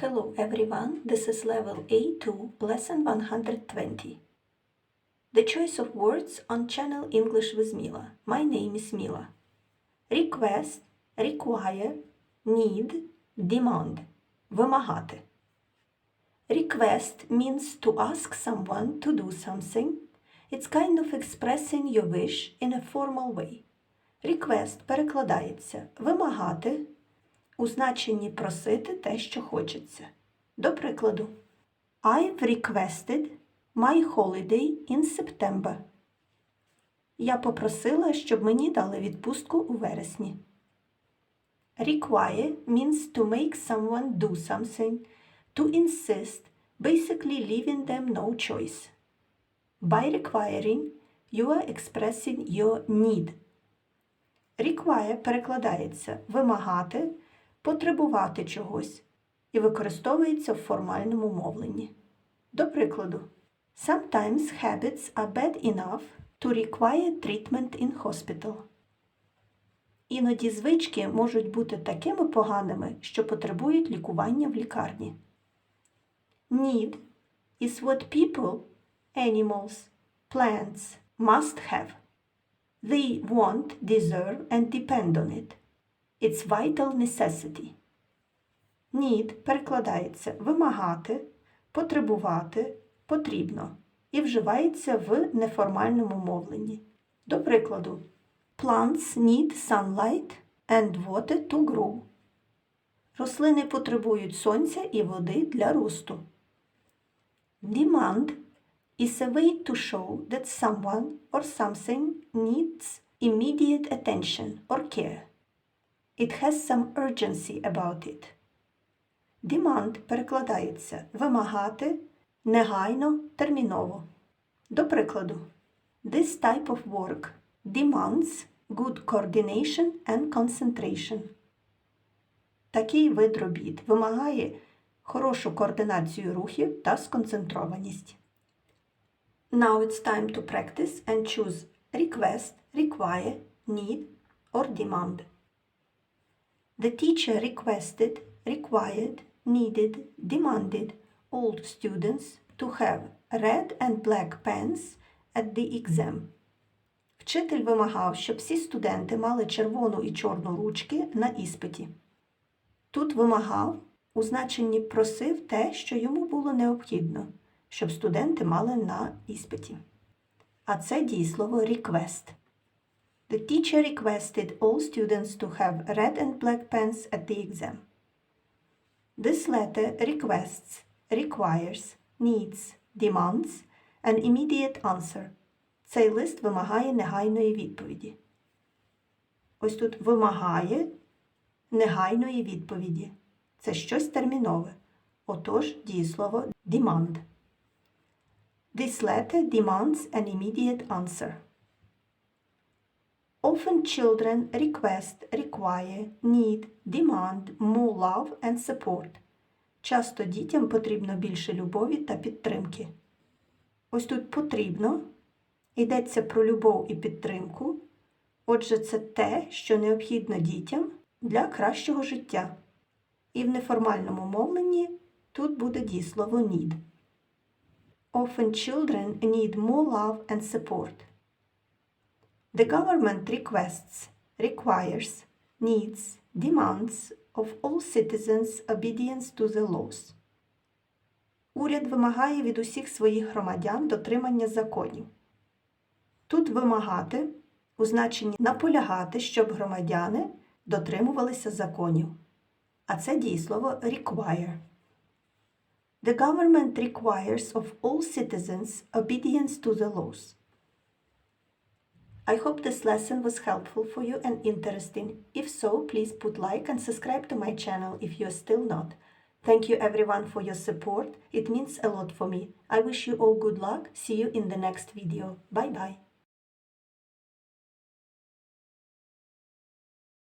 Hello everyone, this is level A2, lesson 120. The choice of words on channel English with Mila. My name is Mila. Request, require, need, demand. Вимагати. Request means to ask someone to do something. It's kind of expressing your wish in a formal way. Request перекладається вимагати у значенні просити те, що хочеться. До прикладу, I've requested my holiday in September. Я попросила, щоб мені дали відпустку у вересні. Require means to make someone do something, to insist, basically leaving them no choice. By requiring, you are expressing your need. Require перекладається вимагати, потребувати чогось і використовується в формальному мовленні. До прикладу, Sometimes habits are bad enough to require treatment in hospital. Іноді звички можуть бути такими поганими, що потребують лікування в лікарні. Need is what people, animals, plants must have. They want, deserve and depend on it. It's vital necessity. Need перекладається вимагати, потребувати, потрібно і вживається в неформальному мовленні. До прикладу, Plants need sunlight and water to grow. Рослини потребують сонця і води для росту. Demand is a way to show that someone or something needs immediate attention or care. It has some urgency about it. Demand перекладається вимагати негайно, терміново. До прикладу, This type of work demands good coordination and concentration. Такий вид робіт вимагає хорошу координацію рухів та сконцентрованість. Now it's time to practice and choose request, require, need or demand. The teacher requested, required, needed, demanded all students to have red and black pens at the exam. Вчитель вимагав, щоб всі студенти мали червону і чорну ручки на іспиті. Тут вимагав у значенні просив те, що йому було необхідно, щоб студенти мали на іспиті. А це дієслово request. The teacher requested all students to have red and black pens at the exam. This letter requests, requires, needs, demands an immediate answer. Цей лист вимагає негайної відповіді. Ось тут вимагає негайної відповіді. Це щось термінове. Отож, дієслово demand. This letter demands an immediate answer. Often children request, require, need, demand more love and support. Часто дітям потрібно більше любові та підтримки. Ось тут потрібно йдеться про любов і підтримку. Отже, це те, що необхідно дітям для кращого життя. І в неформальному мовленні тут буде дієслово need. Often children need more love and support. The government requests, requires, needs, demands of all citizens obedience to the laws. Уряд вимагає від усіх своїх громадян дотримання законів. Тут вимагати у значенні наполягати, щоб громадяни дотримувалися законів. А це дієслово require. The government requires of all citizens obedience to the laws. I hope this lesson was helpful for you and interesting. If so, please put like and subscribe to my channel if you are still not. Thank you everyone for your support. It means a lot for me. I wish you all good luck. See you in the next video. Bye bye.